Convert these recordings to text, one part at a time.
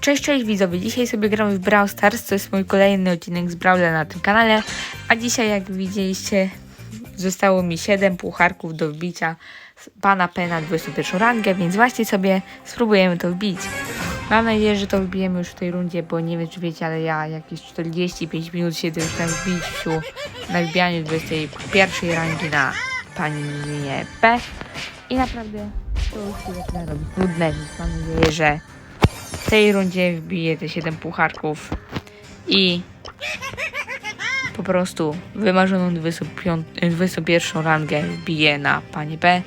Cześć, cześć widzowie, dzisiaj sobie gramy w Brawl Stars, to jest mój kolejny odcinek z Brawla na tym kanale, a dzisiaj jak widzieliście zostało mi 7 pucharków do wbicia pana P na 21 rangę, więc właśnie sobie spróbujemy to wbić. Mam nadzieję, że to wbijemy już w tej rundzie, bo nie wiem czy wiecie, ale ja jakieś 45 minut siedzę już na wbiciu, na wbijaniu 21 rangi na paninie P. I naprawdę to już się zaczyna robić nudne, więc mam nadzieję, że w tej rundzie wbiję te 7 pucharków i po prostu wymarzoną 25 21 rangę wbiję na Panie P.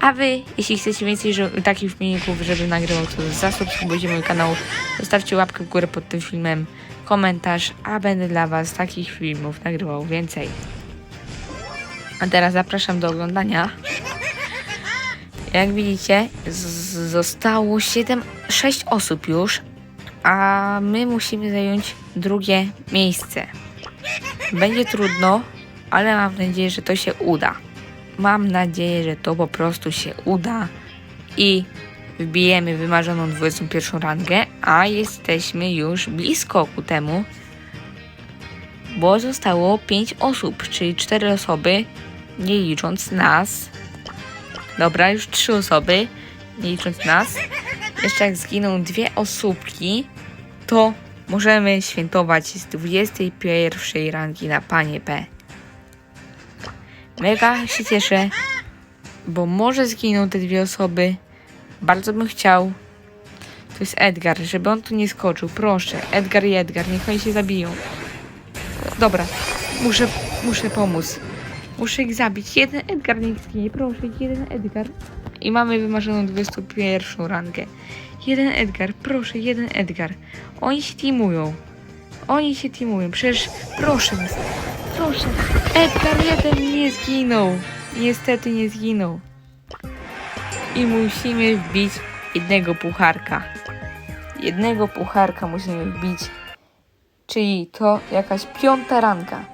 A wy, jeśli chcecie więcej takich filmików, żeby nagrywał, to zasubskrybujcie mój kanał, zostawcie łapkę w górę pod tym filmem, komentarz, a będę dla was takich filmów nagrywał więcej. A teraz zapraszam do oglądania. Jak widzicie, zostało 7, 6 osób już, a my musimy zająć drugie miejsce. Będzie trudno, ale mam nadzieję, że to się uda. Mam nadzieję, że to po prostu się uda i wbijemy wymarzoną 21 rangę, a jesteśmy już blisko ku temu, bo zostało 5 osób, czyli 4 osoby, nie licząc nas. Dobra, już trzy osoby, nie licząc nas. Jeszcze jak zginą dwie osóbki, to możemy świętować z 21 rangi na Panie P. Mega się cieszę, bo może zginą te dwie osoby. Bardzo bym chciał. To jest Edgar, żeby on tu nie skoczył. Proszę, Edgar i Edgar, niech oni się zabiją. Dobra, muszę, muszę pomóc. Muszę ich zabić. Jeden Edgar niech zginie, proszę, jeden Edgar. I mamy wymarzoną 21 rangę. Jeden Edgar, proszę, jeden Edgar. Oni się teamują. Oni się teamują. Przecież proszę was. Proszę. Edgar jeden nie zginął. Niestety nie zginął. I musimy wbić jednego pucharka. Jednego pucharka musimy wbić. Czyli to jakaś piąta ranga.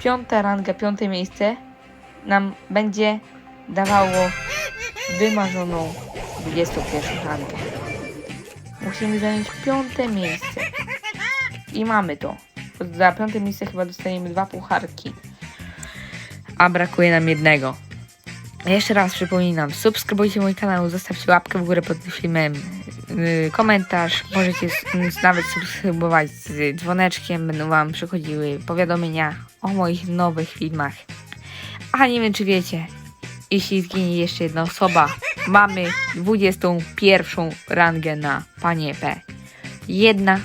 Piąta ranga, piąte miejsce nam będzie dawało wymarzoną 21 rangę. Musimy zająć piąte miejsce. I mamy to. Za piąte miejsce chyba dostaniemy dwa pucharki. A brakuje nam jednego. Jeszcze raz przypominam, subskrybujcie mój kanał, zostawcie łapkę w górę pod tym filmem, komentarz, możecie nawet subskrybować z dzwoneczkiem, będą wam przychodziły powiadomienia o moich nowych filmach. A nie wiem czy wiecie, jeśli zginie jeszcze jedna osoba, mamy 21 rangę na Panie P. Jedna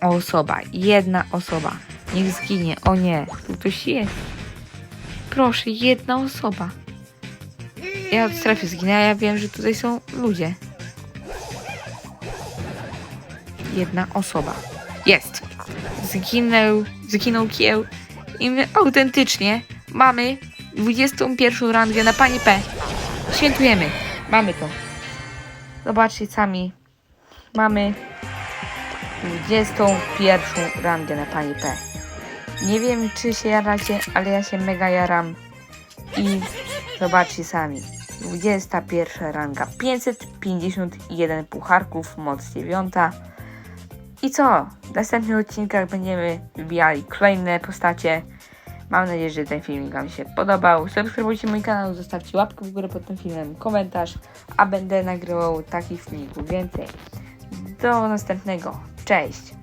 osoba, jedna osoba. Niech zginie, o nie, tu ktoś jest. Proszę, jedna osoba. Ja od strefy zginę, a ja wiem, że tutaj są ludzie. Jedna osoba. Jest. Zginął, zginął kieł. I my autentycznie mamy 21 rangę na Pani P. Świętujemy. Mamy to. Zobaczcie sami. Mamy 21 rangę na Pani P. Nie wiem, czy się jaracie, ale ja się mega jaram. I zobaczcie sami. 21 ranga. 551 pucharków, moc 9. I co? W następnych odcinkach będziemy wybijali kolejne postacie. Mam nadzieję, że ten filmik Wam się podobał. Subskrybujcie mój kanał, zostawcie łapkę w górę pod tym filmem, komentarz, a będę nagrywał takich filmików więcej. Do następnego. Cześć!